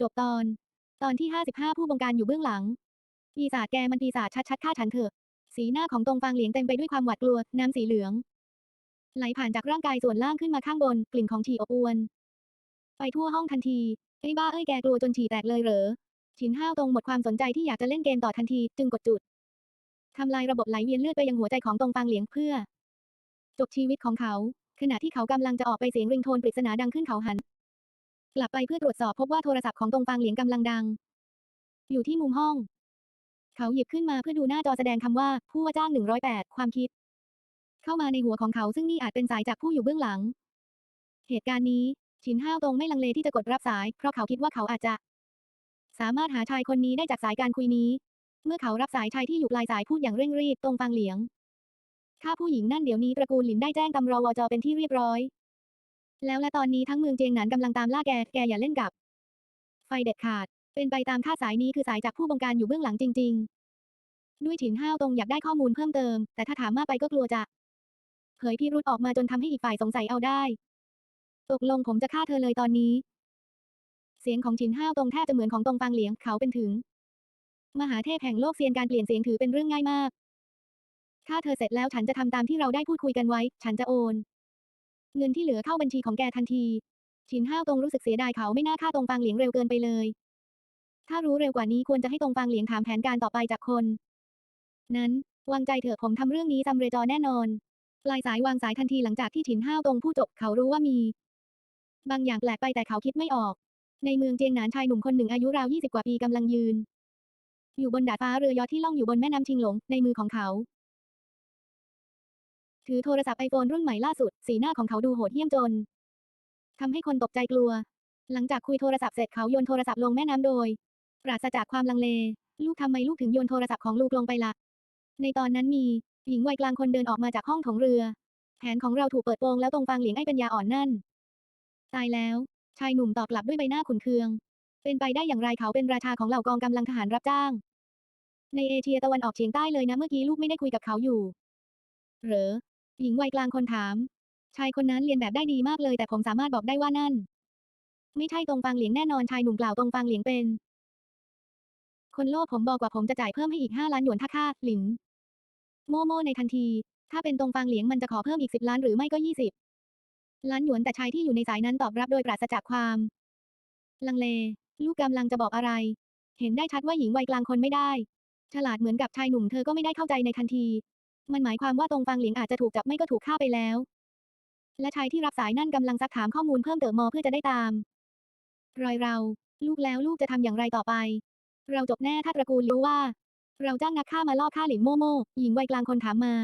จบตอน ตอนที่55ผู้บงการอยู่เบื้องหลัง ปีศาจแกมันปีศาจชัดๆฆ่าฉันเถอะ สีหน้าของตรงฟางเหลียงเต็มไปด้วยความหวาดกลัว น้ำสีเหลือง ไหลผ่านจากร่างกายส่วนล่างขึ้นมาข้างบน กลิ่นของฉี่อบอวน ไปทั่วห้องทันที ไอ้บ้าเอ้ยแกกลัวจนฉี่แตกเลยเหรอ ฉินห้าวตรงหมดความสนใจที่อยากจะเล่นเกมต่อทันที จึงกดจุดทำลายระบบไหลเวียนเลือดไปยังหัวใจของตรงฟางเหลียงเพื่อ จบชีวิตของเขา ขณะที่เขากำลังจะออกไปเสียงริงโทนปริศนาดังขึ้นเขาหัน กลับไปเพื่อตรวจสอบพบว่าโทรศัพท์ของตรงฟางเหลียงกำลังดัง อยู่ที่มุมห้อง เขาหยิบขึ้นมาเพื่อดูหน้าจอแสดงคำว่า ผู้ว่าจ้าง108 ความคิด เข้ามาในหัวของเขาซึ่งนี่อาจเป็นสายจากผู้อยู่เบื้องหลัง เหตุการณ์นี้ ชินห้าวตรงไม่ลังเลที่จะกดรับสาย เพราะเขาคิดว่าเขาอาจจะ สามารถหาชายคนนี้ได้จากสายการคุยนี้ เมื่อเขารับสายชายที่อยู่ปลายสายพูดอย่างเร่งรีบตรงฟางเหลียงข้าผู้หญิงนั่นเดี๋ยวนี้ตระกูลหลินได้แจ้งตำรวจเป็นที่เรียบร้อย แล้วและตอนนี้ทั้งเมืองเจียงหนานกำลังตามล่าแก แกอย่าเล่นกับ ไฟเด็ดขาด เป็นไปตามคาดสายนี้คือสายจากผู้บงการอยู่เบื้องหลังจริง ๆ ด้วยฉินห้าวตรงอยากได้ข้อมูลเพิ่มเติม แต่ถ้าถามมากไปก็กลัวจะ เผยพิรุธออกมาจนทำให้อีกฝ่ายสงสัยเอาได้ ตกลงผมจะฆ่าเธอเลยตอนนี้ เสียงของฉินห้าวตรงแทบจะเหมือนของตรงฟางเหลียงเขาเป็นถึง มหาเทพแห่งโลกเซียนการเปลี่ยนเสียงถือเป็นเรื่องง่ายมากถ้าเธอเสร็จแล้วฉันจะทำตามที่เราได้พูดคุยกันไว้ ฉันจะโอน เงินที่เหลือเข้าบัญชีของแกทันที ชินห้าวตรงรู้สึกเสียดายเขาไม่น่าฆ่าตรงฟางเหลียงเร็วเกินไปเลย ถ้ารู้เร็วกว่านี้ควรจะให้ตรงฟางเหลียงถามแผนการต่อไปจากคน นั้นวางใจเถอะผมทำเรื่องนี้สำเร็จแน่นอน ปลายสายวางสายทันทีหลังจากที่ฉินห้าวตรงพูดจบเขารู้ว่ามี บางอย่างแปลกไปแต่เขาคิดไม่ออก ในเมืองเจียงหนานชายหนุ่มคนหนึ่งอายุราว 20 กว่าปีกำลังยืน อยู่บนดาดฟ้าเรือยอทที่ล่องอยู่บนแม่น้ำชิงหลงในมือของเขา ถือโทรศัพท์ไอโฟนรุ่นใหม่ล่าสุด สีหน้าของเขาดูโหดเหี้ยมจนทำให้คนตกใจกลัว หลังจากคุยโทรศัพท์เสร็จเขาโยนโทรศัพท์ลงแม่น้ำโดย ปราศจากความลังเล ลูกทำไมลูกถึงโยนโทรศัพท์ของลูกลงไปละ่ะ ในตอนนั้นมี หญิงวัยกลางคนเดินออกมาจากห้องโถงเรือ แผนของเราถูกเปิดโปงแล้วตรงฟางเหลียงไอ้ป็นยาอ่อนนั่น ตายแล้ว ชายหนุ่มตอบกลับด้วยใบหน้าขุนเคือง เป็นไปได้อย่างไรเขาเป็นราชาของเหล่ากองกำลังทหารรับจ้าง ในเอเชียตะวันออกเฉียงใต้เลยนะเมื่อกี้ลูกไม่ได้คุยกับเขาอยู่ เหรอ หญิงวัยกลางคนถาม ชายคนนั้นเรียนแบบได้ดีมากเลย แต่ผมสามารถบอกได้ว่านั่น ไม่ใช่ตรงฟางเหลียงแน่นอนชายหนุ่มกล่าวตรงฟางเหลียงเป็น คนโลภผมบอกว่าผมจะจ่ายเพิ่มให้อีกห้าล้านหยวนถ้าค่าหลินโมโมในทันที ถ้าเป็นตรงฟางเหลียงมันจะขอเพิ่มอีกสิบล้านหรือไม่ก็ยี่สิบล้านหยวนแต่ชายที่อยู่ในสายนั้นตอบรับโดยปราศจากความ ลังเล ลูกกำลังจะบอกอะไร เห็นได้ชัดว่าหญิงวัยกลางคนไม่ได้ ฉลาดเหมือนกับชายหนุ่มเธอก็ไม่ได้เข้าใจในทันที มันหมายความว่าตรงฟางเหลียงอาจจะถูกจับไม่ก็ถูกฆ่าไปแล้ว และชายที่รับสายนั่นกำลังซักถามข้อมูลเพิ่มเติมมอเพื่อจะได้ตาม รอยเรา ลูกแล้วลูกจะทำอย่างไรต่อไป เราจบแน่ถ้าตระกูลรู้ว่า เราจ้างนักฆ่ามาล่อฆ่าหลินโมโมหญิงวัยกลางคนถามมา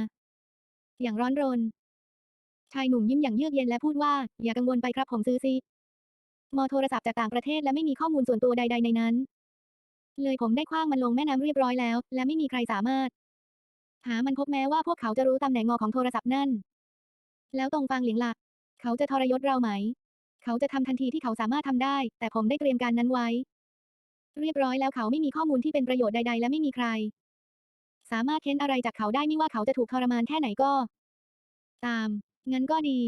อย่างร้อนรน ชายหนุ่มยิ้มอย่างเยือกเย็นและพูดว่า อย่ากังวลไปครับผมซื้อซิมอโทรศัพท์จากต่างประเทศและไม่มีข้อมูลส่วนตัวใด ๆ ในนั้น เลยผมได้คว้างมันลงแม่น้ำเรียบร้อยแล้ว และไม่มีใครสามารถ หามันพบแม้ว่าพวกเขาจะรู้ตำแหน่งงอของโทรศัพท์นั่น แล้วตรงฟางเหลียงละ่ะ เขาจะทรยศเราไหม เขาจะทำทันทีที่เขาสามารถทำได้ แต่ผมได้เตรียมการนั้นไว้ เรียบร้อยแล้วเขาไม่มีข้อมูลที่เป็นประโยชน์ใด ๆ และไม่มีใคร สามารถเค้นอะไรจากเขาได้ไม่ว่าเขาจะถูกทรมานแค่ไหนก็ ตาม งั้นก็ดี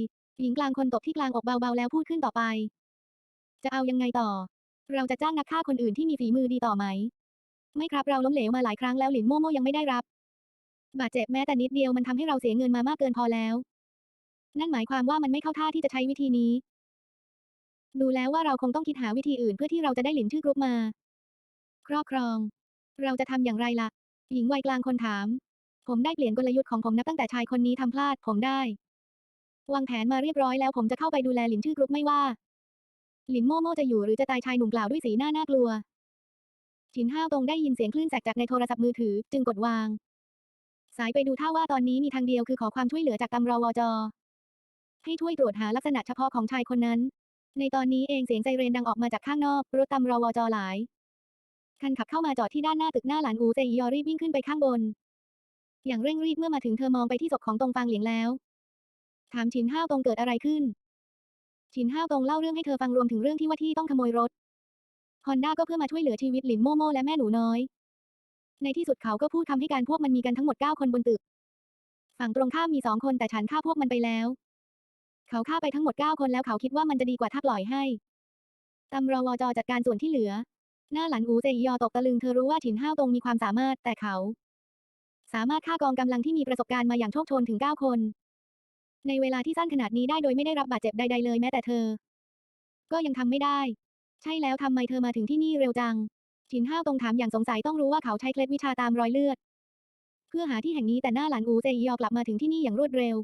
หญิงกลางคนตบที่กลางอกเบาๆแล้วพูดขึ้นต่อไป จะเอายังไงต่อ เราจะจ้างนักฆ่าคนอื่นที่มีฝีมือดีต่อไหม ไม่ครับเราล้มเหลวมาหลายครั้งแล้วหลินโมโมยังไม่ได้รับ บาดเจ็บแม้แต่นิดเดียวมันทำให้เราเสียเงินมามากเกินพอแล้ว นั่นหมายความว่ามันไม่เข้าท่าที่จะใช้วิธีนี้ ดูแล้วว่าเราคงต้องคิดหาวิธีอื่นเพื่อที่เราจะได้หลินชื่อกรุ๊ปมา ครอบครอง เราจะทำอย่างไรล่ะ หญิงวัยกลางคนถาม ผมได้เปลี่ยนกลยุทธ์ของผมนับตั้งแต่ชายคนนี้ทำพลาด ผมได้ วางแผนมาเรียบร้อยแล้ว ผมจะเข้าไปดูแลหลินชื่อกรุ๊ปไม่ว่า หลินโมโมจะอยู่หรือจะตายชายหนุ่มกล่าวด้วยสีหน้าน่ากลัวจินห้าวตรงได้ยินเสียงคลื่นแสกจากในโทรศัพท์มือถือ จึงกดวาง สายไปดูท่าว่าตอนนี้มีทางเดียวคือขอความช่วยเหลือจากตำรวจให้ช่วยตรวจหาลักษณะเฉพาะของชายคนนั้น ในตอนนี้เองเสียงไซเรนดังออกมาจากข้างนอก รถตำรวจหลาย คันขับเข้ามาจอดที่ด้านหน้าตึกหน้าหลานอูเซยอรีบวิ่งขึ้นไปข้างบน อย่างเร่งรีบเมื่อมาถึงเธอมองไปที่ศพของตรงฟางเหลียงแล้ว ถามชินห้าวตรงเกิดอะไรขึ้น ชินห้าวตรงเล่าเรื่องให้เธอฟังรวมถึงเรื่องที่ว่าที่ต้องขโมยรถฮอนด้าก็เพื่อมาช่วยเหลือชีวิตหลินโมโมและแม่หนูน้อย ในที่สุดเขาก็พูดคำให้การพวกมันมีกันทั้งหมด9คนบนตึก ฝั่งตรงข้ามมีสองคนแต่ฉันฆ่าพวกมันไปแล้ว เขาฆ่าไปทั้งหมด9คนแล้วเขาคิดว่ามันจะดีกว่าถ้าปล่อยให้ตำรวจจัดการส่วนที่เหลือ หน้าหลันอูเจยอตกตะลึงเธอรู้ว่าฉินห้าวตรงมีความสามารถแต่เขา สามารถฆ่ากองกำลังที่มีประสบการณ์มาอย่างโชคชนถึง9คน ในเวลาที่สั้นขนาดนี้ได้โดยไม่ได้รับบาดเจ็บใด ๆ เลยแม้แต่เธอ ก็ยังทำไม่ได้ ใช่แล้วทำไมเธอมาถึงที่นี่เร็วจัง ฉินห้าวตรงถามอย่างสงสัยต้องรู้ว่าเขาใช้เคล็ดวิชาตามรอยเลือด เพื่อหาที่แห่งนี้แต่หน้าหลานอูเจยอกลับมาถึงที่นี่อย่างรวดเร็ว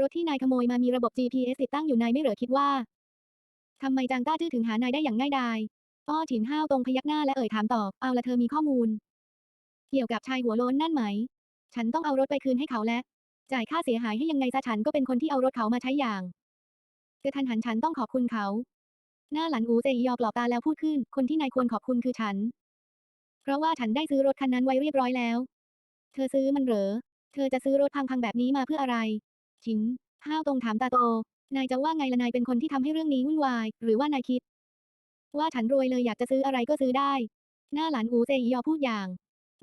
รถที่นายขโมยมามีระบบ GPS ติดตั้งอยู่นายไม่เหรอคิดว่าทำไมจางต้าจื้อถึงหานายได้อย่างง่ายดายอ้อฉินห้าวตรงพยักหน้าและเอ่ยถามตอบเอาละเธอมีข้อมูล เกี่ยวกับชายหัวโล้นนั่นไหม ฉันต้องเอารถไปคืนให้เขาและ จ่ายค่าเสียหายให้ยังไงซะฉันก็เป็นคนที่เอารถเขามาใช้อย่างกระทันหันฉันต้องขอบคุณเขา หน้าหลันอูเจยอกลอบตาแล้วพูดขึ้น คนที่นายควรขอบคุณคือฉัน เพราะว่าฉันได้ซื้อรถคันนั้นไว้เรียบร้อยแล้ว เธอซื้อมันเหรอ เธอจะซื้อรถพังๆแบบนี้มาเพื่ออะไร ชินห้าวตรงถามตาโต นายจะว่าไงละนายเป็นคนที่ทำให้เรื่องนี้วุ่นวาย หรือว่านายคิด ว่าฉันรวยเลยอยากจะซื้ออะไรก็ซื้อได้ หน้าหลานอูเจยอพูดอย่าง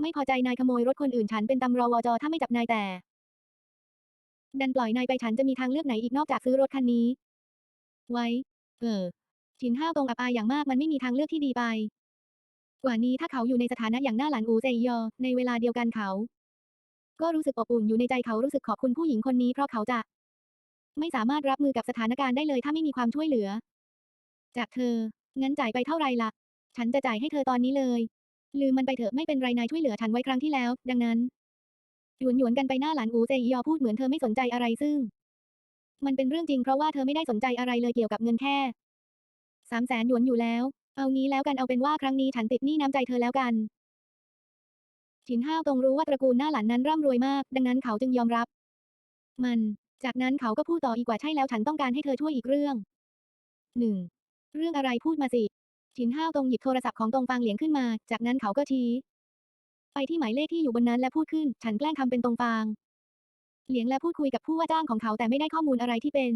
ไม่พอใจนายขโมยรถคนอื่นฉันเป็นตำรวจถ้าไม่จับนายแต่ ดันปล่อยนายไปฉันจะมีทางเลือกไหนอีกนอกจากซื้อรถคันนี้ ไว้ เออชินห้าวตรงอับอายอย่างมากมันไม่มีทางเลือกที่ดีไป กว่านี้ถ้าเขาอยู่ในสถานะอย่างหน้าหลานอูเจยอ ในเวลาเดียวกันเขา ก็รู้สึกอบอุ่นอยู่ในใจเขารู้สึกขอบคุณผู้หญิงคนนี้เพราะเขาจะ ไม่สามารถรับมือกับสถานการณ์ได้เลยถ้าไม่มีความช่วยเหลือ จากเธอ งั้นจ่ายไปเท่าไรล่ะ ฉันจะจ่ายให้เธอตอนนี้เลย ลืมมันไปเถอะไม่เป็นไรนายช่วยเหลือฉันไว้ครั้งที่แล้ว ดังนั้น หยวนหยวนกันไปหน้าหลานอูเจยอพูดเหมือนเธอไม่สนใจอะไรซึ่ง มันเป็นเรื่องจริงเพราะว่าเธอไม่ได้สนใจอะไรเลยเกี่ยวกับเงินแค่สามแสนหยวนอยู่แล้ว เอางี้แล้วกันเอาเป็นว่าครั้งนี้ฉันติดหนี้น้ำใจเธอแล้วกันฉินห้าวตรงรู้ว่าตระกูลหน้าหลานนั้นร่ำรวยมาก ดังนั้นเขาจึงยอมรับ มัน จากนั้นเขาก็พูดต่ออีกว่าใช่แล้วฉันต้องการให้เธอช่วยอีกเรื่องหนึ่งเรื่องอะไรพูดมาสิฉินห้าวตรงหยิบโทรศัพท์ของตรงฟางเหลียงขึ้นมา จากนั้นเขาก็ชี้ ไปที่หมายเลขที่อยู่บนนั้นและพูดขึ้น ฉันแกล้งทำเป็นตรงฟาง เหลียงและพูดคุยกับผู้ว่าจ้างของเขาแต่ไม่ได้ข้อมูลอะไรที่เป็น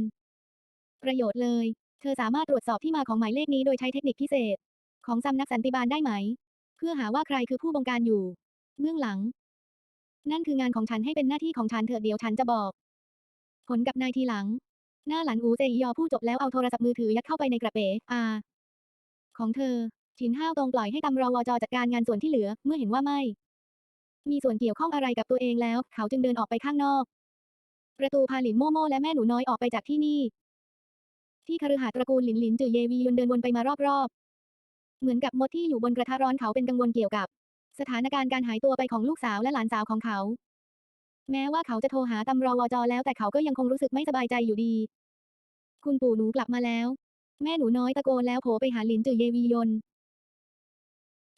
ประโยชน์เลย เธอสามารถตรวจสอบที่มาของหมายเลขนี้โดยใช้เทคนิคพิเศษ ของสำนักสันติบาลได้ไหม เพื่อหาว่าใครคือผู้บงการอยู่ เบื้องหลัง นั่นคืองานของฉันให้เป็นหน้าที่ของฉันเถอะเดี๋ยวฉันจะบอก ผลกับนายทีหลัง หน้าหลันอูเจยอผู้จบแล้วเอาโทรศัพท์มือถือยัดเข้าไปในกระเป๋อาของเธอฉินห้าวตรงปล่อยให้ตำรวจจัดการงานส่วนที่เหลือ เมื่อเห็นว่าไม่ มีส่วนเกี่ยวข้องอะไรกับตัวเองแล้ว เขาจึงเดินออกไปข้างนอก ประตูพาหลินโมโมและแม่หนูน้อยออกไปจากที่นี่ ที่คฤหาสน์ตระกูลหลินหลินจือเยวียนเดินวนไปมารอบๆ เหมือนกับมดที่อยู่บนกระทะร้อนเขาเป็นกังวลเกี่ยวกับ สถานการณ์การหายตัวไปของลูกสาวและหลานสาวของเขา แม้ว่าเขาจะโทรหาตำรวจแล้วแต่เขาก็ยังคงรู้สึกไม่สบายใจอยู่ดี คุณปู่หนูกลับมาแล้ว แม่หนูน้อยตะโกนแล้วโผไปหาหลินจือเยวียน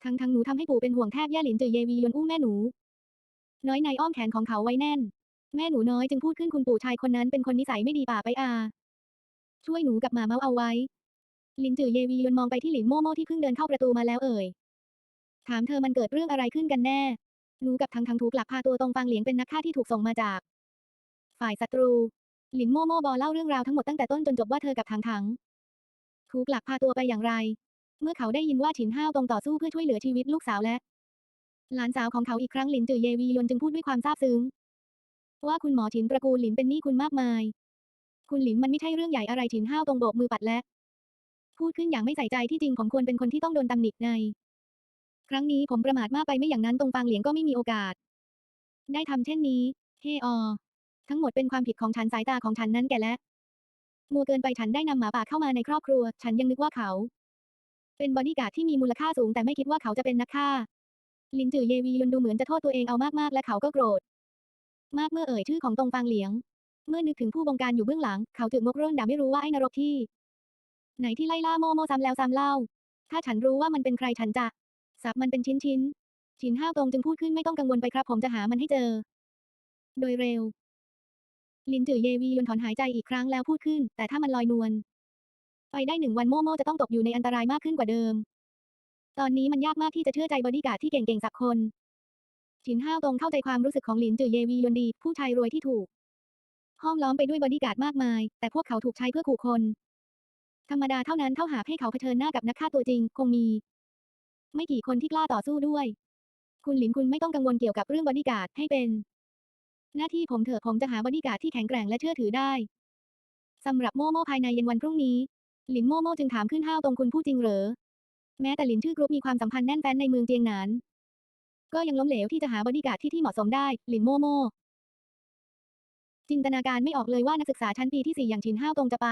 ทั้งทั้งหนูทำให้ปู่เป็นห่วงแทบแย่หลินจือเยวียนอุ้มแม่หนู น้อยในอ้อมแขนของเขาไว้แน่น แม่หนูน้อยจึงพูดขึ้นคุณปู่ชายคนนั้นเป็นคนนิสัยไม่ดีป่าไปอา ช่วยหนูกับหมาเมาเอาไว้ หลินจือเยวียนมองไปที่หลินโมโม่ที่เพิ่งเดินเข้าประตูมาแล้วเอ่ย ถามเธอมันเกิดเรื่องอะไรขึ้นกันแน่ หนูกับทั้งทั้งถูกหลักพาตัวตรงฟางเหลียงเป็นนักฆ่าที่ถูกส่งมาจาก ฝ่ายศัตรู หลินโมโม่บอเล่าเรื่องราวทั้งหมดตั้งแต่ต้นจนจบว่าเธอกับทั้งทั้งถูกหลักพาตัวไปอย่างไร เมื่อเขาได้ยินว่าฉินห้าวตรงต่อสู้เพื่อช่วยเหลือชีวิตลูกสาวและ หลานสาวของเขาอีกครั้งหลินจือเยวียนจึงพูดด้วยความซาบซึ้ง ว่าคุณหมอฉินตระกูลหลินเป็นหนี้คุณมากมาย คุณหลินมันไม่ใช่เรื่องใหญ่อะไรฉินห้าวตรงโบกมือปัดและ พูดขึ้นอย่างไม่ใส่ใจที่จริงผมควรเป็นคนที่ต้องโดนตำหนิใน ครั้งนี้ผมประมาทมากไปไม่อย่างนั้นตรงฟางเหลียงก็ไม่มีโอกาส ได้ทำเช่นนี้เฮออทั้งหมดเป็นความผิดของฉันสายตาของฉันนั้นแก่และมัวเกินไปฉันได้นำหมาป่าเข้ามาในครอบครัว ฉันยังนึกว่าเขา เป็นบอดี้การ์ดที่มีมูลค่าสูงแต่ไม่คิดว่าเขาจะเป็นนักฆ่า ลินจือเยวียุนดูเหมือนจะโทษตัวเองเอามากๆและเขาก็โกรธ มากเมื่อเอ่ยชื่อของตรงฟางเหลียง เมื่อนึกถึงผู้บงการอยู่เบื้องหลัง เขาจึงมกเร่นด่าไม่รู้ว่าไอ้นรกที่ ไหนที่ไล่ล่าโมโมซ้ำแล้วซ้ำเล่า ถ้าฉันรู้ว่ามันเป็นใครฉันจะสับมันเป็นชิ้นชิ้นๆฉินห้าวตรงจึงพูดขึ้นไม่ต้องกังวลไปครับผมจะหามันให้เจอ โดยเร็ว ลินจือเยวียนถอนหายใจอีกครั้งแล้วพูดขึ้น แต่ถ้ามันลอยนวล ไปได้หนึ่งวันโมโมจะต้องตกอยู่ในอันตรายมากขึ้นกว่าเดิม ตอนนี้มันยากมากที่จะเชื่อใจบอดี้การ์ดที่เก่งๆสักคนฉินห้าวตรงเข้าใจความรู้สึกของหลินจือเยวียนดี ผู้ชายรวยที่ถูก ห้อมล้อมไปด้วยบอดี้การ์ดมากมาย แต่พวกเขาถูกใช้เพื่อขู่คน ธรรมดาเท่านั้นเท่าหากให้เขาเผชิญหน้ากับนักฆ่าตัวจริง คงมี ไม่กี่คนที่กล้าต่อสู้ด้วย คุณหลินคุณไม่ต้องกังวลเกี่ยวกับเรื่องบอดี้การ์ดให้เป็น หน้าที่ผมเถอะผมจะหาบอดี้การ์ดที่แข็งแกร่งและเชื่อถือได้สำหรับโมโมภายในเย็นวันพรุ่งนี้ หลินโมโม่จึงถามขึ้นห้าวตรงคุณพูดจริงเหรอ แม้แต่หลินชื่อกรุ๊ปมีความสัมพันธ์แน่นแฟ้นในเมืองเจียงหนาน ก็ยังล้มเหลวที่จะหาบอดี้การ์ดที่ที่เหมาะสมได้ หลินโมโม่จินตนาการไม่ออกเลยว่านักศึกษาชั้นปีที่สี่อย่างฉินห้าวตรงจะไป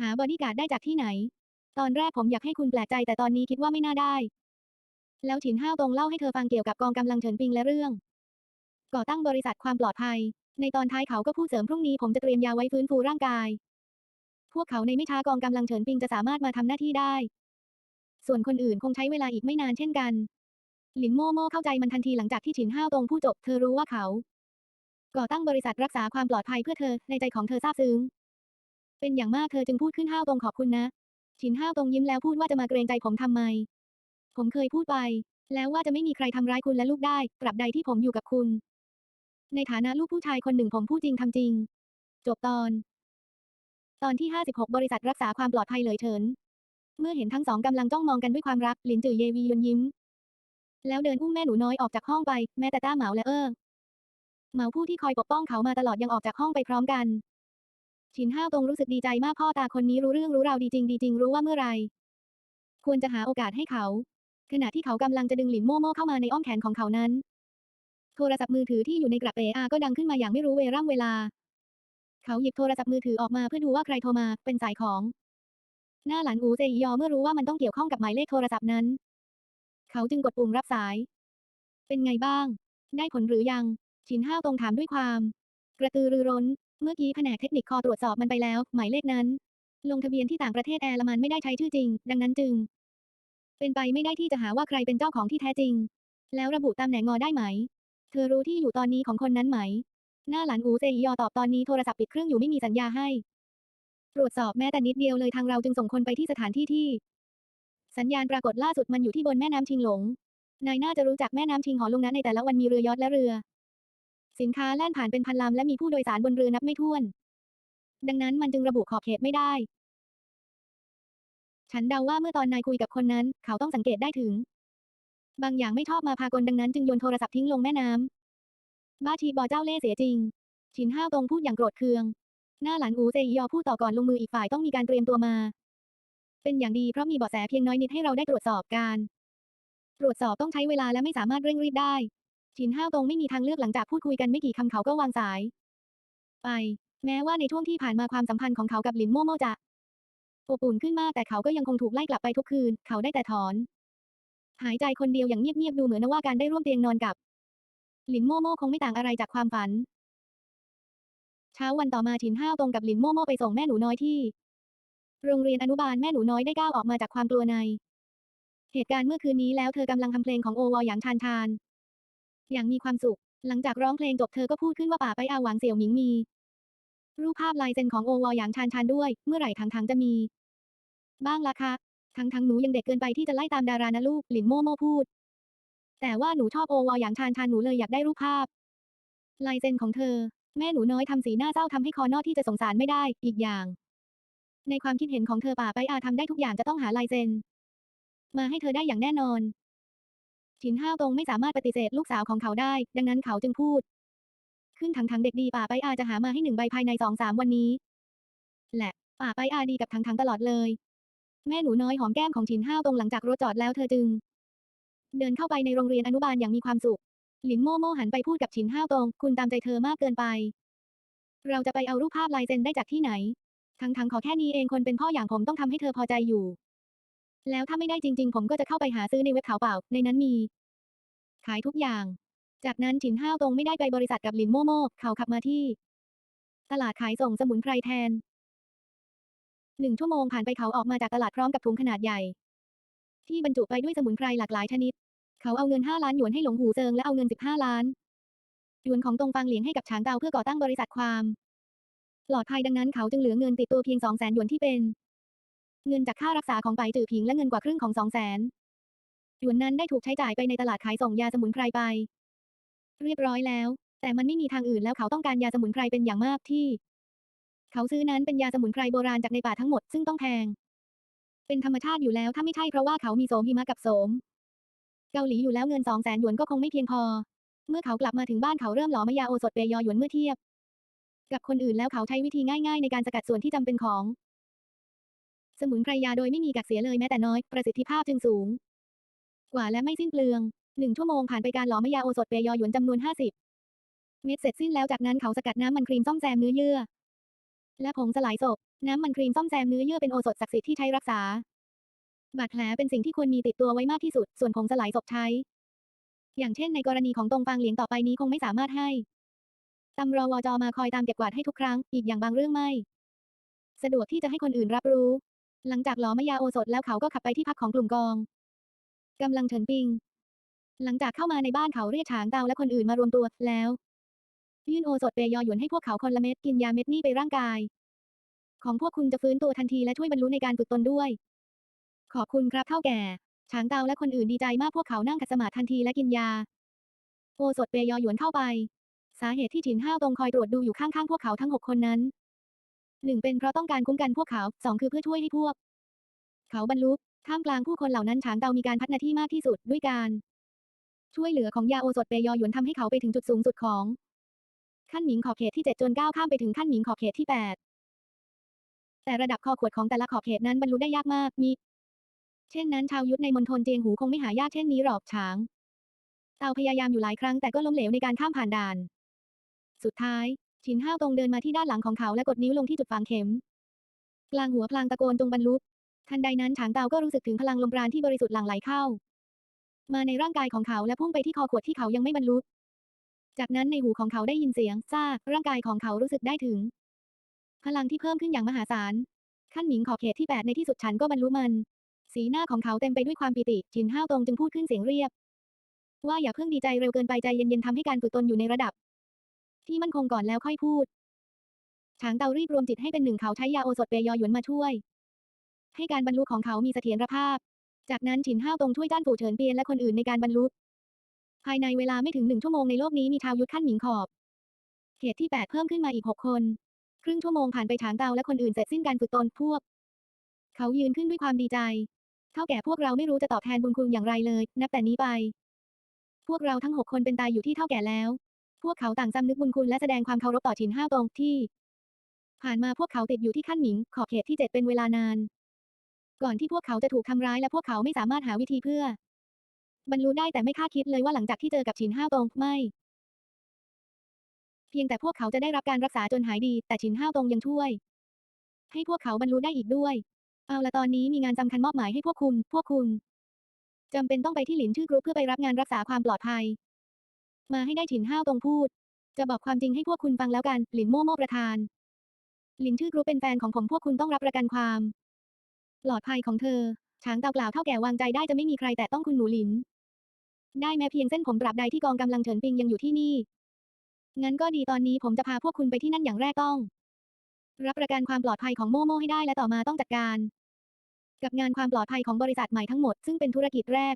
หาบอดี้การ์ดได้จากที่ไหน ตอนแรกผมอยากให้คุณแปลกใจแต่ตอนนี้คิดว่าไม่น่าได้ แล้วฉินห้าวตรงเล่าให้เธอฟังเกี่ยวกับกองกำลังเฉินปิงและเรื่อง ก่อตั้งบริษัทความปลอดภัย ในตอนท้ายเขาก็พูดเสริมพรุ่งนี้ผมจะเตรียมยาไว้ฟื้นฟูร่างกาย พวกเขาในไม่ช้ากองกำลังเฉินปิงจะสามารถมาทำหน้าที่ได้ ส่วนคนอื่นคงใช้เวลาอีกไม่นานเช่นกัน หลินโม่โม่เข้าใจมันทันทีหลังจากที่ฉินห้าวตรงพูดจบ เธอรู้ว่าเขา ก่อตั้งบริษัทรักษาความปลอดภัยเพื่อเธอในใจของเธอซาบซึ้ง เป็นอย่างมากเธอจึงพูดขึ้นห้าวตรงขอบคุณนะ ฉินห้าวตรงยิ้มแล้วพูดว่าจะมาเกรงใจผมทำไม ผมเคยพูดไป แล้วว่าจะไม่มีใครทำร้ายคุณและลูกได้ตราบใดที่ผมอยู่กับคุณ ในฐานะลูกผู้ชายคนหนึ่งผมพูดจริงทำจริง จบตอน ตอนที่ 56 บริษัทรักษาความปลอดภัยเลยเฉิน เมื่อเห็นทั้งสองกำลังจ้องมองกันด้วยความรัก หลินจือเยวียนยิ้ม แล้วเดินอุ้มแม่หนูน้อยออกจากห้องไป แม้แต่ต้าเหมาและเออเหมาผู้ที่คอยปกป้องเขามาตลอดยังออกจากห้องไปพร้อมกันฉินห้าวตรงรู้สึกดีใจมากพ่อตาคนนี้รู้เรื่องรู้ราวดีจริงดีจริงรู้ว่าเมื่อไหรควรจะหาโอกาสให้เขา ขณะที่เขากำลังจะดึงหลินโม่โม่เข้ามาในอ้อมแขนของเขานั้น โทรศัพท์มือถือที่อยู่ในกระเป๋าก็ดังขึ้นมาอย่างไม่รู้เวร่ำเวลา เขาหยิบโทรศัพท์มือถือออกมาเพื่อดูว่าใครโทรมา เป็นสายของ หน้าหลานอูเซยยอเมื่อรู้ว่ามันต้องเกี่ยวข้องกับหมายเลขโทรศัพท์นั้น เขาจึงกดปุ่มรับสาย เป็นไงบ้าง ได้ผลหรือยังฉินห้าวตรงถามด้วยความ กระตือรือร้น เมื่อกี้แผนกเทคนิคคอตรวจสอบมันไปแล้ว หมายเลขนั้น ลงทะเบียนที่ต่างประเทศแอร์ละมันไม่ได้ใช้ชื่อจริง ดังนั้นจึง เป็นไปไม่ได้ที่จะหาว่าใครเป็นเจ้าของที่แท้จริง แล้วระบุตำแหน่งงอได้ไหม เธอรู้ที่อยู่ตอนนี้ของคนนั้นไหม หน้าหลานอูเซยยอตอบตอนนี้โทรศัพท์ปิดเครื่องอยู่ไม่มีสัญญาให้ ตรวจสอบแม้แต่นิดเดียวเลยทางเราจึงส่งคนไปที่สถานที่ที่ สัญญาณปรากฏล่าสุดมันอยู่ที่บนแม่น้ำชิงหลง นายน่าจะรู้จักแม่น้ำชิงหอลงนะในแต่ละวันมีเรือยอชต์และเรือ สินค้าแล่นผ่านเป็นพันลำและมีผู้โดยสารบนเรือนับไม่ถ้วน ดังนั้นมันจึงระบุขอบเขตไม่ได้ ฉันเดาว่าเมื่อตอนนายคุยกับคนนั้น เขาต้องสังเกตได้ถึง บางอย่างไม่ชอบมาพากลดังนั้นจึงโยนโทรศัพท์ทิ้งลงแม่น้ำ บ้าชีบอเจ้าเล่เสียจริง ฉินห้าวตรงพูดอย่างโกรธเคือง หน้าหลานอูเซยยอพูดต่อก่อนลงมืออีกฝ่ายต้องมีการเตรียมตัวมา เป็นอย่างดีเพราะมีเบาะแสเพียงน้อยนิดให้เราได้ตรวจสอบการ ตรวจสอบต้องใช้เวลาและไม่สามารถเร่งรีบได้ ฉินห้าวตรงไม่มีทางเลือกหลังจากพูดคุยกันไม่กี่คำเขาก็วางสาย ไป แม้ว่าในช่วงที่ผ่านมาความสัมพันธ์ของเขากับหลินโมโมจะอบอุ่นขึ้นมากแต่เขาก็ยังคงถูกไล่กลับไปทุกคืน เขาได้แต่ถอน หายใจคนเดียวอย่างเงียบๆดูเหมือนว่าการได้ร่วมเตียงนอนกับ หลินโม่โม่คงไม่ต่างอะไรจากความฝัน เช้าวันต่อมาฉินห้าวตรงกับหลินโม่โม่ไปส่งแม่หนูน้อยที่ โรงเรียนอนุบาลแม่หนูน้อยได้ก้าวออกมาจากความกลัวใน เหตุการณ์เมื่อคืนนี้แล้วเธอกำลังทำเพลงของโอวออย่างชานชานอย่างมีความสุข หลังจากร้องเพลงจบเธอก็พูดขึ้นว่าป่าไปอาหวังเสี่ยวหมิงมี รูปภาพลายเซ็นของโอวออย่างชานชานด้วย เมื่อไหร่ทางทางจะมี บ้างล่ะคะทางทางหนูยังเด็กเกินไปที่จะไล่ตามดารานะลูก หลินโม่โม่พูด แต่ว่าหนูชอบโอวออย่างชานชานหนูเลยอยากได้รูปภาพ ลายเซ็นของเธอ แม่หนูน้อยทำสีหน้าเศร้าทำให้คอนอที่จะสงสารไม่ได้ อีกอย่าง ในความคิดเห็นของเธอป่าไปอาทำได้ทุกอย่างจะต้องหาลายเซ็น มาให้เธอได้อย่างแน่นอนฉินห้าวตรงไม่สามารถปฏิเสธลูกสาวของเขาได้ ดังนั้นเขาจึงพูด ขึ้นถังถังเด็กดีป่าไปอาจะหามาให้หนึ่งใบภายในสองสามวันนี้ แหละป่าไปอาดีกับถังถังตลอดเลย แม่หนูน้อยหอมแก้มของฉินห้าวตรงหลังจากรถจอดแล้วเธอจึง เดินเข้าไปในโรงเรียนอนุบาลอย่างมีความสุข หลินโม่โม่หันไปพูดกับฉินห้าวตรง คุณตามใจเธอมากเกินไป เราจะไปเอารูปภาพลายเซ็นได้จากที่ไหน ทั้งทั้งขอแค่นี้เองคนเป็นพ่ออย่างผมต้องทำให้เธอพอใจอยู่ แล้วถ้าไม่ได้จริง ๆ ผมก็จะเข้าไปหาซื้อในเว็บขาวเปล่า ในนั้นมี ขายทุกอย่าง จากนั้นฉินห้าวตรงไม่ได้ไปบริษัทกับหลินโม่โม่เขาขับมาที่ ตลาดขายส่งสมุนไพรแทนหนึ่งชั่วโมงผ่านไปเขาออกมาจากตลาดพร้อมกับถุงขนาดใหญ่ ที่บรรจุไปด้วยสมุนไพรหลากหลายชนิด เขาเอาเงิน 5 ล้านหยวนให้หลงหูเซิงและเอาเงิน 15 ล้านหยวนของตงฟางเหลียงให้กับฉางเตาเพื่อก่อตั้งบริษัทความปลอดภัยดังนั้นเขาจึงเหลือเงินติดตัวเพียง 2 0 0แสนหยวนที่เป็น เงินจากค่ารักษาของไปจือผิงและเงินกว่าครึ่งของ 2 0 0แสนหยวนนั้นได้ถูกใช้จ่ายไปในตลาดขายส่งยาสมุนไพรไป เรียบร้อยแล้ว แต่มันไม่มีทางอื่นแล้วเขาต้องการยาสมุนไพรเป็นอย่างมากที่ เขาซื้อนั้นเป็นยาสมุนไพรโบราณจากในป่าทั้งหมดซึ่งต้องแพง เป็นธรรมชาติอยู่แล้วถ้าไม่ใช่เพราะว่าเขามีโสมหิมะกับโสม เกาหลีอยู่แล้วเงินสองแสนหยวนก็คงไม่เพียงพอ เมื่อเขากลับมาถึงบ้านเขาเริ่มหลอมยาโอสถเปยอหยวนเมื่อเทียบ กับคนอื่นแล้วเขาใช้วิธีง่ายๆ ในการสกัดส่วนที่จำเป็นของ สมุนไพรยาโดยไม่มีกักเสียเลยแม้แต่น้อยประสิทธิภาพจึงสูง กว่าและไม่สิ้นเปลืองหนึ่งชั่วโมงผ่านไปการหลอมยาโอสถเปยอหยวนจำนวน50เม็ดเสร็จสิ้นแล้วจากนั้นเขาสกัดน้ำมันครีมซ่อมแซมเนื้อเยื่อ และผงสลายศพ น้ำมันครีมซ่อมแซมเนื้อเยื่อเป็นโอสถศักดิ์สิทธิ์ที่ใช้รักษา บาดแผลเป็นสิ่งที่ควรมีติดตัวไว้มากที่สุด ส่วนผงสลายศพใช้ อย่างเช่นในกรณีของตรงฟางเหลียงต่อไปนี้คงไม่สามารถให้ตำรวจมาคอยตามเก็บกวาดให้ทุกครั้ง อีกอย่างบางเรื่องไม่ สะดวกที่จะให้คนอื่นรับรู้ หลังจากหลอมยาโอสถแล้วเขาก็ขับไปที่พักของกลุ่มกองกำลังเฉินปิง หลังจากเข้ามาในบ้านเขาเรียกฉางเตาและคนอื่นมารวมตัวแล้ว ยื่นโอสถเปยอหยวนให้พวกเขาคนละเม็ดกินยาเม็ดนี้ไปร่างกาย ของพวกคุณจะฟื้นตัวทันทีและช่วยบรรลุในการฝึกตนด้วย ขอบคุณครับเท่าแก่ฉางเตาและคนอื่นดีใจมากพวกเขานั่งขัดสมาธิทันทีและกินยา โอสถเปยอหยวนเข้าไป สาเหตุที่ฉินห้าวตรงคอยตรวจดูอยู่ข้างๆพวกเขาทั้งหกคนนั้นหนึ่งเป็นเพราะต้องการคุ้มกันพวกเขาสองคือเพื่อช่วยให้พวก เขาบรรลุท่ามกลางผู้คนเหล่านั้นฉางเตามีการพัฒนาที่มากที่สุดด้วยการ ช่วยเหลือของยาโอสถเปยอหยวนทำให้เขาไปถึงจุดสูงสุดของ ขั้นหมิงขอบเขตที่ 7 จนก้าวข้ามไปถึงขั้นหมิงขอบเขตที่ 8 แต่ระดับคอขวดของแต่ละขอบเขตนั้นบรรลุได้ยากมากมี เช่นนั้นชาวยุทธในมณฑลเจียงหูคงไม่หายากเช่นนี้หรอกฉางเตาพยายามอยู่หลายครั้งแต่ก็ล้มเหลวในการข้ามผ่านด่าน สุดท้ายฉินห้าวตรงเดินมาที่ด้านหลังของเขาและกดนิ้วลงที่จุดฝังเข็ม กลางหัวพลางตะโกนจงบรรลุทันใดนั้นฉางเตาก็รู้สึกถึงพลังลมปราณที่บริสุทธิ์หลั่งไหลเข้า มาในร่างกายของเขาและพุ่งไปที่คอขวดที่เขายังไม่บรรลุ จากนั้นในหูของเขาได้ยินเสียงซ่าร่างกายของเขารู้สึกได้ถึง พลังที่เพิ่มขึ้นอย่างมหาศาลขั้นหมิงขอบเขตที่8ในที่สุดฉันก็บรรลุมัน สีหน้าของเขาเต็มไปด้วยความปิติจินห้าวตรงจึงพูดขึ้นเสียงเรียบ ว่าอย่าเพิ่งดีใจเร็วเกินไปใจเย็นๆทำให้การฝึกตนอยู่ในระดับ ที่มั่นคงก่อนแล้วค่อยพูดฉางเตารีบรวมจิตให้เป็นหนึ่งเขาใช้ยาโอสถเปยอหยวนมาช่วย ให้การบรรลุของเขามีเสถียรภาพ จากนั้นฉินห้าวตรงช่วยจ้านฝูเฉินเปียนและคนอื่นในการบรรลุ ภายในเวลาไม่ถึงหนึ่งชั่วโมงในโลกนี้มีชาวยุทธขั้นหมิงขอบ เขตที่ 8 เพิ่มขึ้นมาอีก 6 คน ครึ่งชั่วโมงผ่านไปฉางเตาและคนอื่นเสร็จสิ้นการฝึกตนพวก เขายืนขึ้นด้วยความดีใจ เท่าแก่พวกเราไม่รู้จะตอบแทนบุญคุณอย่างไรเลย นับแต่นี้ไป พวกเราทั้งหกคนเป็นตายอยู่ที่เท่าแก่แล้ว พวกเขาต่างจำนึกบุญคุณและแสดงความเคารพต่อฉินห้าวตรงที่ ผ่านมาพวกเขาติดอยู่ที่ขั้นหมิง ขอบเขตที่เจ็ดเป็นเวลานาน ก่อนที่พวกเขาจะถูกทำร้ายและพวกเขาไม่สามารถหาวิธีเพื่อ บรรลุได้แต่ไม่คาดคิดเลยว่าหลังจากที่เจอกับฉินห้าวตรงไม่ เพียงแต่พวกเขาจะได้รับการรักษาจนหายดี แต่ฉินห้าวตรงยังช่วย ให้พวกเขาบรรลุได้อีกด้วย เอาละตอนนี้มีงานสำคัญมอบหมายให้พวกคุณ พวกคุณจำเป็นต้องไปที่หลินชื่อกรุ๊ปเพื่อไปรับงานรักษาความปลอดภัย มาให้ได้ฉินห้าวตรงพูด จะบอกความจริงให้พวกคุณฟังแล้วกัน หลินโม่โม่ประธาน หลินชื่อกรุ๊ปเป็นแฟนของผมพวกคุณต้องรับประกันความปลอดภัยของเธอ ช้างเตากล่าวเท่าแก่วางใจได้จะไม่มีใครแต่ต้องคุณหนูหลิน ได้แม้เพียงเส้นผมตราบใดที่กองกำลังเฉินปิงยังอยู่ที่นี่ งั้นก็ดีตอนนี้ผมจะพาพวกคุณไปที่นั่นอย่างแรกต้อง รับประกันความปลอดภัยของโมโมให้ได้และต่อมาต้องจัดการ กับงานความปลอดภัยของบริษัทใหม่ทั้งหมดซึ่งเป็นธุรกิจแรก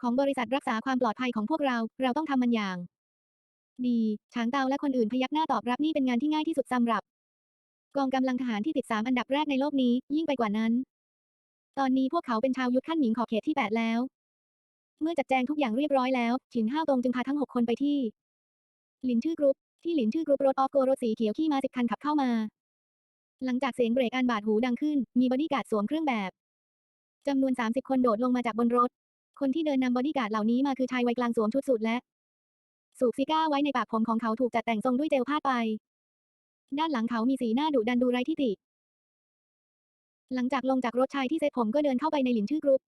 ของบริษัทรักษาความปลอดภัยของพวกเรา เราต้องทำมันอย่าง ดีช้างเตาและคนอื่นพยักหน้าตอบรับนี่เป็นงานที่ง่ายที่สุดสำหรับ กองกำลังทหารที่ติดสามอันดับแรกในโลกนี้ ยิ่งไปกว่านั้น ตอนนี้พวกเขาเป็นชาวยุทธขั้นหมิงขอบเขตที่ 8 แล้ว เมื่อจัดแจงทุกอย่างเรียบร้อยแล้วฉินห้าวตรงจึงพาทั้ง6คนไปที่ หลินชื่อกรุ๊ป ที่หลินชื่อกรุ๊ปรถออฟโกรถสีเขียวขี่มาสิบคันขับเข้ามา หลังจากเสียงเบรกอันบาดหูดังขึ้น มีบอดี้การ์ดสวมเครื่องแบบจำนวน 30 คนโดดลงมาจากบนรถ คนที่เดินนำบอดี้การ์ดเหล่านี้มาคือชายวัยกลางสวมชุดสูทและสูบซิก้าไว้ในปากผมของเขาถูกจัดแต่งทรงด้วยเจลพาดไป ด้านหลังเขามีสีหน้าดุดันดูไร้ที่ติ หลังจากลงจากรถชายที่เซ็ตผมก็เดินเข้าไปในหลินชื่อกรุ๊ป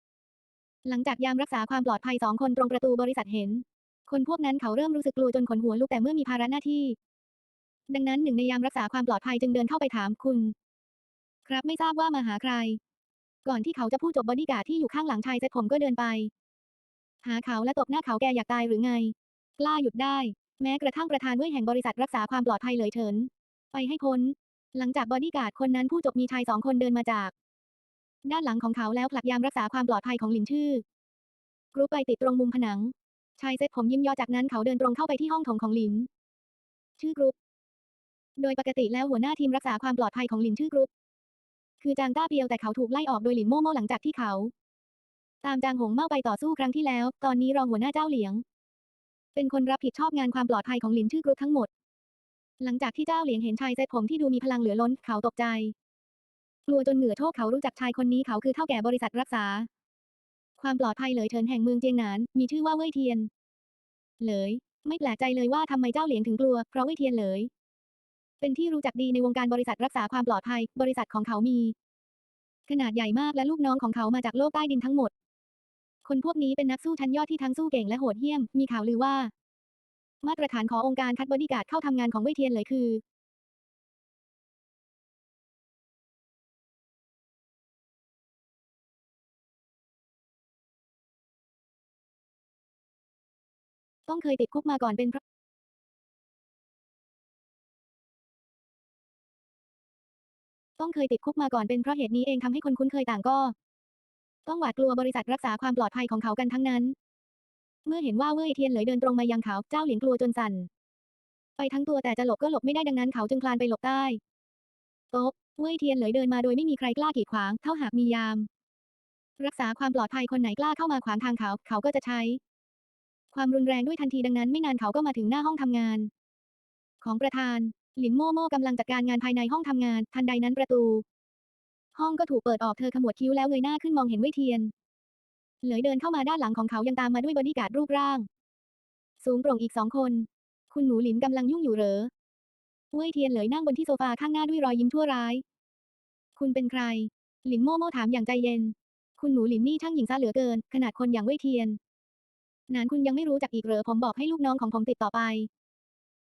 หลังจากยามรักษาความปลอดภัยสองคนตรงประตูบริษัทเห็น คนพวกนั้นเขาเริ่มรู้สึกกลัวจนขนหัวลุกแต่เมื่อมีภาระหน้าที่ ดังนั้นหนึ่งในยามรักษาความปลอดภัยจึงเดินเข้าไปถามคุณ ครับไม่ทราบว่ามาหาใคร ก่อนที่เขาจะพูดจบบอดี้การ์ดที่อยู่ข้างหลังชายเซ็ตผมก็เดินไป หาเขาและตบหน้าเขาแกอยากตายหรือไง กล้าหยุดได้ แม้กระทั่งประธานเว่ยแห่งบริษัทรักษาความปลอดภัยเลยเถิน ไปให้พ้น หลังจากบอดี้การ์ดคนนั้นผู้จบมีชายสองคนเดินมาจาก ด้านหลังของเขาแล้วผลักยามรักษาความปลอดภัยของหลินชื่อกรุ๊ปไปติดตรงมุมผนัง ชายเซ็ตผมยิ้มย่อจากนั้นเขาเดินตรงเข้าไปที่ห้องถงของหลิน ชื่อกรุ๊ป โดยปกติแล้วหัวหน้าทีมรักษาความปลอดภัยของหลินชื่อกรุ๊ป คือจางต้าเปียวแต่เขาถูกไล่ออกโดยหลินโม่โม่หลังจากที่เขา ตามจางหงเมาไปต่อสู้ครั้งที่แล้ว ตอนนี้รองหัวหน้าเจ้าเหลียง เป็นคนรับผิดชอบงานความปลอดภัยของหลินชื่อกรุ๊ปทั้งหมด หลังจากที่เจ้าเหลียงเห็นชายเซ็ตผมที่ดูมีพลังเหลือล้น เขาตกใจ กลัวจนเหงื่อโชกเขารู้จักชายคนนี้เขาคือเท่าแก่บริษัทรักษา ความปลอดภัยเหลยเฉินแห่งเมืองเจียงหนาน มีชื่อว่าเว่ยเทียน เหลย ไม่แปลกใจเลยว่าทำไมเจ้าเหลียงถึงกลัว เพราะเว่ยเทียนเหลย เป็นที่รู้จักดีในวงการบริษัทรักษาความปลอดภัย บริษัทของเขามี ขนาดใหญ่มากและลูกน้องของเขามาจากโลกใต้ดินทั้งหมด คนพวกนี้เป็นนักสู้ชั้นยอดที่ทั้งสู้เก่งและโหดเหี้ยม มีข่าวลือว่า มาตรฐานขององค์การคัดบอดี้การ์ดเข้าทำงานของเว่ยเทียนเลยคือ องเคยติดคุกมาก่อนเป็นเพราะต้องเคยติดคุกมาก่อนเป็นเพราะเหตุนี้เองทำให้คนคุ้นเคยต่างก็ ต้องหวาดกลัวบริษัทรักษาความปลอดภัยของเขากันทั้งนั้น เมื่อเห็นว่าเว่ยเทียนเหลยเดินตรงมายังเขาเจ้าเหลียงกลัวจนสั่น ไปทั้งตัวแต่จะหลบก็หลบไม่ได้ดังนั้นเขาจึงคลานไปหลบใต้โต๊ะเว่ยเทียนเหลยเดินมาโดยไม่มีใครกล้ากีดขวางเท่าหากมียาม รักษาความปลอดภัยคนไหนกล้าเข้ามาขวางทางเขา เขาก็จะใช้ ความรุนแรงด้วยทันทีดังนั้นไม่นานเขาก็มาถึงหน้าห้องทำงาน ของประธาน หลินโม่โม่กำลังจัดการงานภายในห้องทำงาน ทันใดนั้นประตู ห้องก็ถูกเปิดออกเธอขมวดคิ้วแล้วเงยหน้าขึ้นมองเห็นเว่ยเทียน เหลยเดินเข้ามาด้านหลังของเขายังตามมาด้วยบอดี้การ์ดรูปร่าง สูงโปร่งอีกสองคน คุณหนูหลินกำลังยุ่งอยู่เหรอเว่ยเทียนเหลยนั่งบนที่โซฟาข้างหน้าด้วยรอยยิ้มทั่วร้าย คุณเป็นใคร หลินโม่โม่ถามอย่างใจเย็น คุณหนูหลินนี่ช่างหญิงซะเหลือเกิน ขนาดคนอย่างเว่ยเทียน นานคุณยังไม่รู้จักอีกเหรอผมบอกให้ลูกน้องของผมติดต่อไป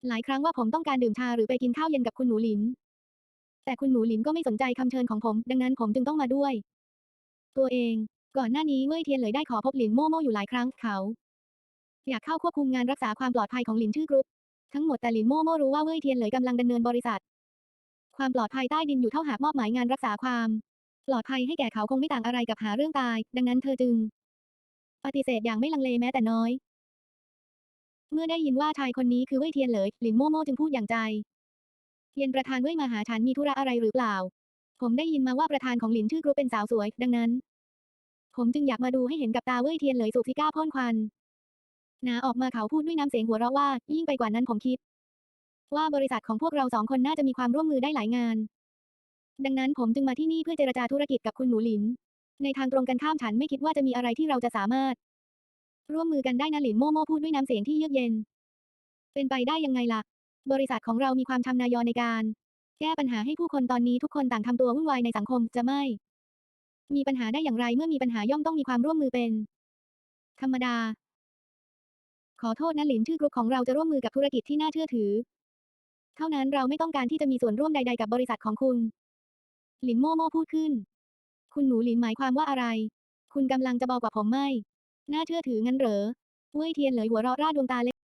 หลายครั้งว่าผมต้องการดื่มชาหรือไปกินข้าวเย็นกับคุณหนูหลิน แต่คุณหนูหลินก็ไม่สนใจคำเชิญของผม ดังนั้นผมจึงต้องมาด้วย ตัวเอง ก่อนหน้านี้เว่ยเทียนเลยได้ขอพบหลินโม่โม่อยู่หลายครั้งเขา อยากเข้าควบคุมงานรักษาความปลอดภัยของหลินชื่อกรุ๊ปทั้งหมดแต่หลินโม่โม่รู้ว่าเว่ยเทียนเลยกำลังดำเนินบริษัท ความปลอดภัยใต้ดินอยู่เท่าหากมอบหมายงานรักษาความ ปลอดภัยให้แก่เขาคงไม่ต่างอะไรกับหาเรื่องตาย ดังนั้นเธอจึง ปฏิเสธอย่างไม่ลังเลแม้แต่น้อย เมื่อได้ยินว่าชายคนนี้คือเว่ยเทียนเหลยหลินโม่โม่จึงพูดอย่างใจ เย็นประธานเว่ยมาหาฉันมีธุระอะไรหรือเปล่า ผมได้ยินมาว่าประธานของหลินชื่อกรุ๊ปเป็นสาวสวย ดังนั้น ผมจึงอยากมาดูให้เห็นกับตาเว่ยเทียนเหลยสูบซิก้าพ่นควันหนาออกมาเขาพูดด้วยน้ำเสียงหัวเราะว่า ยิ่งไปกว่านั้นผมคิด ว่าบริษัทของพวกเราสองคนน่าจะมีความร่วมมือได้หลายงาน ดังนั้นผมจึงมาที่นี่เพื่อเจรจาธุรกิจกับคุณหนูหลิน ในทางตรงกันข้ามฉันไม่คิดว่าจะมีอะไรที่เราจะสามารถ ร่วมมือกันได้นะหลินโม่โม่พูดด้วยน้ำเสียงที่เยือกเย็น เป็นไปได้ยังไงล่ะ บริษัทของเรามีความชำนาญในการ แก้ปัญหาให้ผู้คนตอนนี้ทุกคนต่างทำตัววุ่นวายในสังคมจะไม่ มีปัญหาได้อย่างไรเมื่อมีปัญหาย่อมต้องมีความร่วมมือเป็น ธรรมดา ขอโทษนะหลินชื่อกรุ๊ปของเราจะร่วมมือกับธุรกิจที่น่าเชื่อถือ เท่านั้นเราไม่ต้องการที่จะมีส่วนร่วมใด ๆ กับบริษัทของคุณ หลินโม่โม่พูดขึ้น คุณหนูหลินหมายความว่าอะไร คุณกำลังจะบอกว่าผมไม่ น่าเชื่อถืองั้นเหรอเว่ยเทียนเหลยหัวเราะร่าดวงตาเล็ก